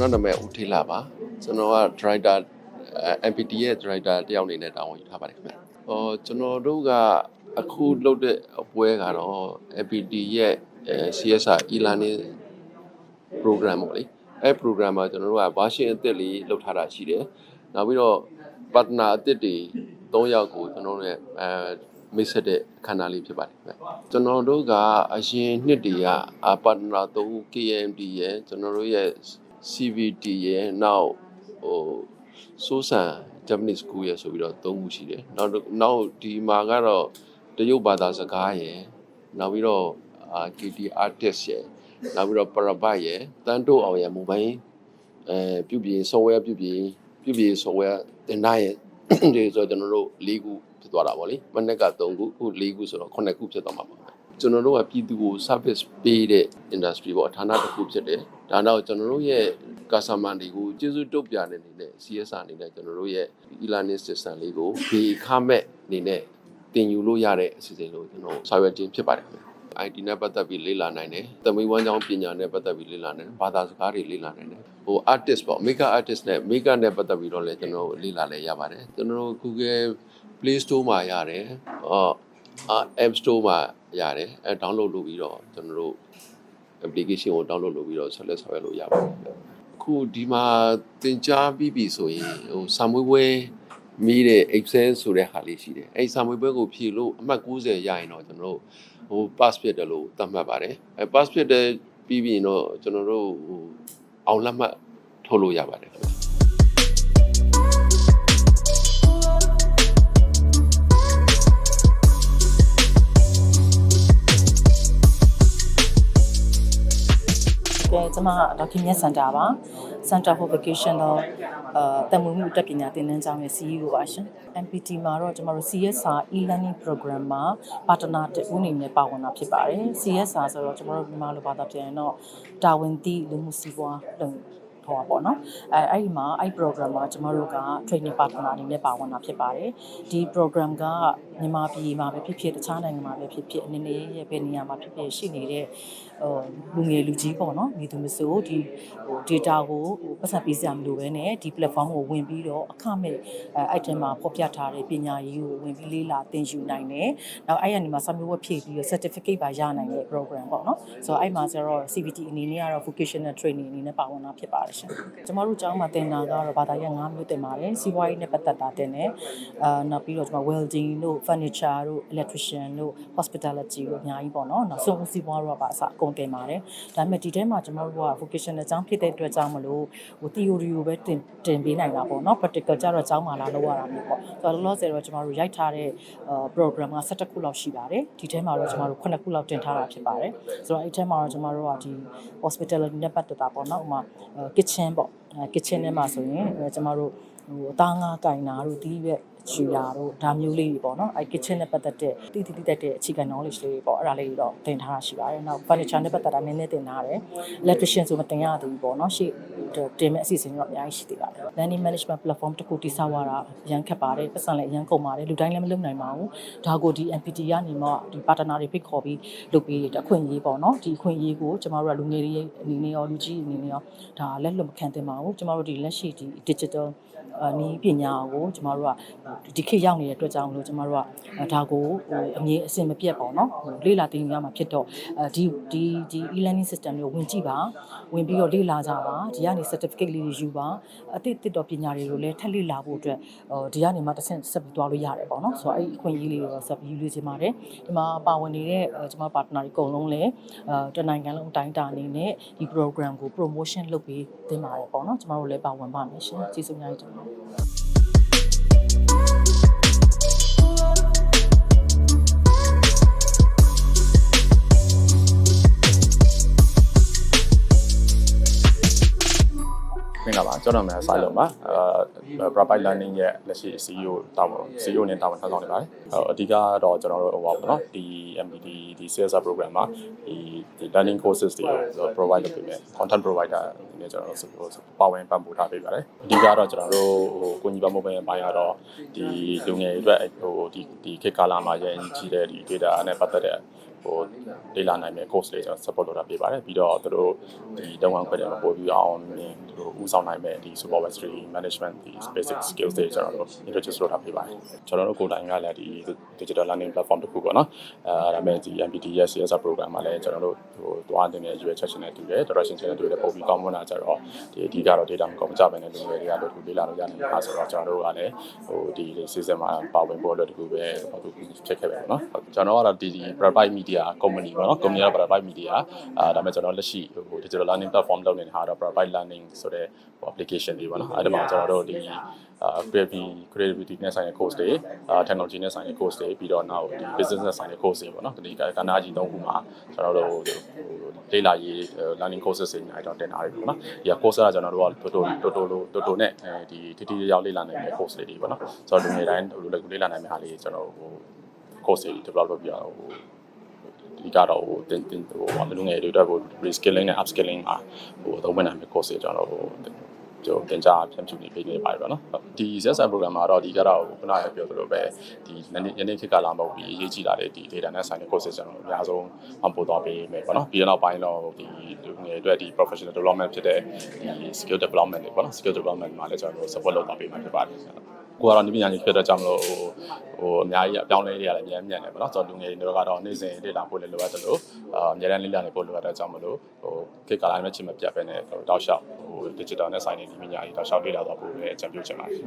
တော်ကတော့ကျွန်တော်နာမည်ဦးထေးလာပါကျွန်တော်က director MPT ရဲ့ director တယောက်အနေနဲ့တာဝန်ယူထားပါတယ်ခင်ဗျ။ဟောကျွန်တော်တို့ကအခုလုပ်တဲ့ပွဲကတော့ MPT ရဲ့ CSR e-learning program ပေါ့လေ။အဲ program မှာကျွန်တော်တို့က version အသစ်လေးလုပ်ထားတာရှိတယ်။နောက်ပြီးတော့ partner အသစ်တွေ၃ယောက်ကိုကျွန်တော်တို့ရဲ့အဲမိတ်ဆက်တဲ့အခမ်းအနားလေးဖြစ်ပါတယ်ခင်ဗျ။ကျွန်တော်တို့ကအရင်နှစ်တွေက partner ၃ KMD ရဲ့ကျွန်တော်တို့ရဲ့ CVT ရဲ့နောက်ဟိုစိုးစံ Japanese school ရဲ့ဆိုပြီးတော့၃ခုရှိတယ်။နောက်နောက်ဒီမှာကတော့တရုတ်ဘာသာစကားရဲ့နောက်ပြီးတော့အာ KT artist ရဲ့နောက်ပြီးတော့ Parabat ရဲ့တန်းတို့အောင်ရဲ့မိုဘိုင်းအဲပြုပြင် software ပြုပြင်ပြုပြင် software တင်တာရဲ့ဒီဆိုကျွန်တော်တို့၄ခုဖြစ်သွားတာပေါ့လေ။မနေ့က3ခုအခု၄ခုဆိုတော့9ခုဖြစ်သွားမှာပါ။ ကျွန်တော်တို့ကပြည်သူကို service ပေးတဲ့ industry ပေါ့ဌာနတစ်ခုဖြစ်တယ်။ဒါတော့ကျွန်တော်တို့ရဲ့ customer တွေကိုကျေးဇူးတုတ်ပြတဲ့အနေနဲ့ CSR အနေနဲ့ကျွန်တော်တို့ရဲ့ e-learning system လေးကိုဘေခမဲ့အနေနဲ့တင်ယူလို့ရတဲ့အစီအစဉ်လို့ကျွန်တော်ဆောင်ရွက်ခြင်းဖြစ်ပါတယ်ခင်ဗျ။ IT နဲ့ပတ်သက်ပြီးလေ့လာနိုင်တယ်။သမီးဝမ်းကြောင်းပညာနဲ့ပတ်သက်ပြီးလေ့လာနိုင်တယ်။ဘာသာစကားတွေလေ့လာနိုင်တယ်။ဟို artist ပေါ့ makeup artist နဲ့ makeup နဲ့ပတ်သက်ပြီးတော့လည်းကျွန်တော်လေ့လာလဲရပါတယ်။ကျွန်တော်တို့ Google Play Store မှာရတယ်။အော် App Store မှာရတယ်။အဲ download လုပ်ပြီးတော့ကျွန်တော်တို့ application ကို download လုပ်ပြီးတော့ဆက်လက်ဆောင်ရွက်လို့ရပါတယ်ခင်ဗျ။အခုဒီမှာသင်ကြားပြီးပြီဆိုရင်ဟိုစာမွေးပွဲမိတဲ့ Excel ဆိုတဲ့ဟာလေးရှိတယ်။အဲဒီစာမွေးပွဲကိုဖြည့်လို့အမှတ်90ရရင်တော့ကျွန်တော်တို့ဟို pass ဖြစ်တယ်လို့သတ်မှတ်ပါတယ်။အဲ pass ဖြစ်တဲ့ပြီးပြီရင်တော့ကျွန်တော်တို့ဟိုအောင်လက်မှတ်ထုတ်လို့ရပါတယ် ခင်ဗျ။ကဲကျွန်မဒေါက်ခင်မြတ်စင်တာပါ Center for Vocational အာတမွေမှုတက်ပညာသင်တန်းကျောင်းရဲ့ CEO ပါရှင် MPT မှာတော့ကျွန်တော်တို့ CSR e-learning program မှာ partner တဦးအနေနဲ့ပါဝင်တာဖြစ်ပါတယ် CSR ဆိုတော့ကျွန်တော်တို့မြန်မာလိုဘာသာပြန်ရင်တော့တာဝန်သိလူမှုစီးပွားလုပ် ဟောပါပေါ့နော်အဲအဲ့ဒီမှာအဲ့ program မှာကျွန်တော်တို့က training partner အနေနဲ့ပါဝင်တာဖြစ်ပါတယ်ဒီ program ကမြန်မာပြည်မှာပဲဖြစ်ဖြစ်တခြားနိုင်ငံမှာပဲဖြစ်ဖြစ်အနေနဲ့ရဲ့ဘယ်နေရာမှာဖြစ်ဖြစ်ရှိနေတဲ့ဟိုလူငယ်လူကြီးပေါ့နော်မိသူမဆိုဒီဟို data ကိုဟိုပတ်စံပေးစရာမလိုဘဲနဲ့ဒီ platform ကိုဝင်ပြီးတော့အခမဲ့အဲအဲ့ထဲမှာဖော်ပြထားတဲ့ပညာရေးကိုဝင်ပြီးလေ့လာသင်ယူနိုင်တယ်နောက်အဲ့ရနေမှာ summary work ဖြည့်ပြီးတော့ certificate ပါရနိုင်တဲ့ program ပေါ့နော်ဆိုတော့အဲ့မှာကျတော့ CVT အနေနဲ့ကတော့ vocational training အနေနဲ့ပါဝင်တာဖြစ်ပါတယ်ရှင်ကျမတို့ကျောင်းမှာသင်တာကတော့ဘာသာရပ်၅မျိုးသင်ပါတယ်စီးပွားရေးနဲ့ပတ်သက်တာသင်တယ်အာနောက်ပြီးတော့ကျမ welding တို့ furniture တို့ electrician တို့ hospitality တို့အများကြီးပေါ့နော်နောက်ဆုံးစီးပွားတို့ကပါအစအကုန်သင်ပါတယ်ဒါပေမဲ့ဒီထဲမှာကျမတို့က vocational ကျောင်းဖြစ်တဲ့အတွက်ကြောင့်မလို့ဟို theory ကိုပဲတင်တင်ပေးနိုင်တာပေါ့နော် practical ကျတော့ကျောင်းမှာလာလုပ်ရတာမျိုးပေါ့ဆိုတော့လောလောဆယ်တော့ကျမတို့ရိုက်ထားတဲ့ program က17ခုလောက်ရှိပါတယ်ဒီထဲမှာတော့ကျမတို့9ခုလောက်တင်ထားတာဖြစ်ပါတယ်ဆိုတော့အဲ့ထဲမှာတော့ကျမတို့ကဒီ hospitality နဲ့ပတ်သက်တာပေါ့နော်ဥပမာ kitchen ပေါ့ kitchen ထဲမှာဆိုရင်ကျမတို့ဟိုအသားငါးကင်တာတို့ဒီပဲချူတာတို့ဒါမျိုးလေးတွေပေါ့နော်အဲ kitchen နဲ့ပတ်သက်တဲ့တိတိတိတက်တဲ့အခြေခံ knowledge လေးတွေပေါ့အဲ့ဒါလေးတွေတော့သင်ထားတာရှိပါတယ်နောက် furniture နဲ့ပတ်သက်တာနည်းနည်းသင်ထားတယ် electrician ဆိုမသင်ရသေးဘူးပေါ့နော်ရှေ့ တင်မဲ့အစီအစဉ်တွေတော့အများကြီးရှိသေးပါတယ် learning management platform တစ်ခုတည်ဆောက်ရတာရန်ခက်ပါတယ်ပတ်စံလည်းအရန်ကုန်ပါတယ်လူတိုင်းလည်းမလုပ်နိုင်ပါဘူးဒါကိုဒီ MPT ကနေမှဒီ partner တွေဖိတ်ခေါ်ပြီးလုပ်ပေးတဲ့အခွင့်အရေးပေါ့နော်ဒီအခွင့်အရေးကိုကျမတို့ကလူငယ်တွေအနေနဲ့ရောလူကြီးအနေနဲ့ရောဒါလက်လွတ်မခံသင့်ပါဘူးကျမတို့ဒီလက်ရှိဒီ digital အနည်းပညာကိုကျမတို့ကဒီခေတ်ရောက်နေတဲ့အတွက်ကြောင့်မလို့ကျမတို့ကဒါကိုဟိုအမြင်အစင်မပြတ်ပေါ့နော်ဟိုလေ့လာသင်ယူရမှာဖြစ်တော့အဲဒီဒီဒီ e-learning system ကိုဝင်ကြည့်ပါဝင်ပြီးတော့လေ့လာကြပါဒီကနေ certificate လေးတွေယူပါအသစ်တစ်တော်ပညာတွေကိုလည်းထပ်လေ့လာဖို့အတွက်ဟိုဒီကနေမှတစ်ဆင့်ဆက်ပြီးသွားလို့ရတယ်ပေါ့နော်ဆိုတော့အဲ့ဒီအခွင့်အရေးလေးတွေဆက်ပြီးယူလို့ချင်ပါတယ်ဒီမှာပါဝင်နေတဲ့ကျမ partner တွေအကုန်လုံးလည်းအဲတနိုင်ငံလုံးအတိုင်းအတာအနေနဲ့ဒီ program ကို promotion လုပ်ပေးသင်ပါတယ်ပေါ့နော်ကျမတို့လည်းပါဝင်ပါမယ်ရှင်ကျေးဇူးများကြီးတင်ပါတယ် ပါကျွန်တော်နာမည်ဆိုင်လုံးပါအဲ Provide Learning ရဲ့လက်ရှိ CEO တာဝန် CEO နဲ့တာဝန်ထမ်းဆောင်နေပါတယ်အဓိကတော့ကျွန်တော်တို့ဟိုပါပေါ့နော်ဒီ MPD ဒီ CSR program မှာဒီဒီ learning courses တွေကို provide လုပ်ပေးမယ် content provider အနေနဲ့ကျွန်တော်တို့ပါဝင်ပံ့ပိုးထားပေးပါတယ်အဓိကတော့ကျွန်တော်တို့ဟိုကိုညီပါမပဲပိုင်းကတော့ဒီလူငယ်တွေအတွက်ဟိုဒီဒီခေတ်ကာလမှာရင်းကြီးတဲ့ဒီ data နဲ့ပတ်သက်တဲ့ ဟိုလေ့လာနိုင်မယ့် course တွေကျွန်တော် support လုပ်တာပြပါတယ်ပြီးတော့သူတို့ဒီတုံးအောင်ခွဲတယ်ပို့ပြီးအောင်မြင်သူတို့ဦးဆောင်နိုင်မယ့်ဒီ supervisory management ဒီ basic skills တွေကျွန်တော်တို့ introduce လုပ်တာပြပါတယ်ကျွန်တော်တို့ကိုယ်တိုင်ကလည်းဒီ digital learning platform တစ်ခုပေါ့နော်အဲဒါပေမဲ့ဒီ MPT ရဲ့ CSR program မှာလည်းကျွန်တော်တို့ဟိုတွားနေတဲ့ရွေးချက်ချင်းနဲ့တူတယ် direction ချင်းနဲ့တူတယ်ပုံပြီးကောင်းမွန်တာကြတော့ဒီအဓိကတော့ data မကောင်းကြဘဲနဲ့လူတွေတွေကလည်းလေ့လာလို့ရနေတာဆိုတော့ကျွန်တော်တို့ကလည်းဟိုဒီ season မှာပါဝင်ဖို့အတွက်တကူပဲဟိုဖြစ်ခဲ့ပဲပေါ့နော်ကျွန်တော်ကတော့ဒီဒီ private media company ပေါ့နော် company က private media အာဒါပေမဲ့ကျွန်တော်လက်ရှိဟို digital learning platform လုပ်နေတာတော့ private learning ဆိုတဲ့ application တွေပေါ့နော်အဲ့ဒါမှာကျွန်တော်တို့ဒီအာ creativity creativity နဲ့ဆိုင်တဲ့ course တွေအာ technology နဲ့ဆိုင်တဲ့ course တွေပြီးတော့နောက်ဒီ business နဲ့ဆိုင်တဲ့ course တွေပေါ့နော်ဒီကဏ္ဍကြီးသုံးခုမှာကျွန်တော်တို့ဟိုလေ့လာရေး learning courses တွေညာတော့တင်တာတွေပေါ့နော်ဒီက course ကကျွန်တော်တို့ကတိုတိုတိုတိုတိုတိုနဲ့အဲဒီတီတီရောက်လေ့လာနိုင်တဲ့ course တွေပေါ့နော်ဆိုတော့လူငယ်တိုင်းဟိုလေ့လာနိုင်မယ့်ဟာလေးကျွန်တော်ဟို course တွေ develop လုပ်ပြရတော့ဟို ဒီကတော့ဟိုတင်တင်ဟိုလူငယ်တွေအတွက်ဟို reskilling နဲ့ upskilling မှာဟိုသုံးဝင်နိုင်မယ့် course တွေကျွန်တော်ဟို ကျွန်တော်တင်ကြဖြန့်ဖြူနေပေးနေပါတယ်ပေါ့နော်ဒီ CSR program မှာတော့ဒီကတော့ခုနကပြောသလိုပဲဒီယနေ့ခေတ်ကလာမဟုတ်ပြီးအရေးကြီးလာတဲ့ဒီ data နဲ့ဆိုင်တဲ့ courses ကျွန်တော်အများဆုံးအပို့သွားပေးမယ်ပေါ့နော်ပြီးတော့ပိုင်းတော့ဒီလူငယ်အတွက်ဒီ professional development ဖြစ်တဲ့ဒီ skill development တွေပေါ့နော် skill development မှာလည်းကျွန်တော် support လုပ်သွားပေးမှာဖြစ်ပါတယ်ကိုကတော့ဒီပညာကြီးဖြစ်တဲ့ကြောင့်မလို့ဟိုဟိုအများကြီးအပြောင်းလဲတွေရတယ်အများကြီးမြန်တယ်ပေါ့နော်ကျွန်တော်လူငယ်တွေကတော့နေ့စဉ်လေ့လာဖို့လည်းလိုအပ်တယ်လို့အာအများတန်းလေ့လာနေဖို့လိုအပ်တဲ့ကြောင့်မလို့ဟိုခေတ်ကာလနဲ့ချိန်မပြတ်ပဲနဲ့ဟိုတောက်လျှောက်ဟို digital နဲ့ဆိုင်တဲ့ဒီပညာကြီးတောက်လျှောက်လေ့လာသွားဖို့လည်းအကြံပြုချင်ပါတယ်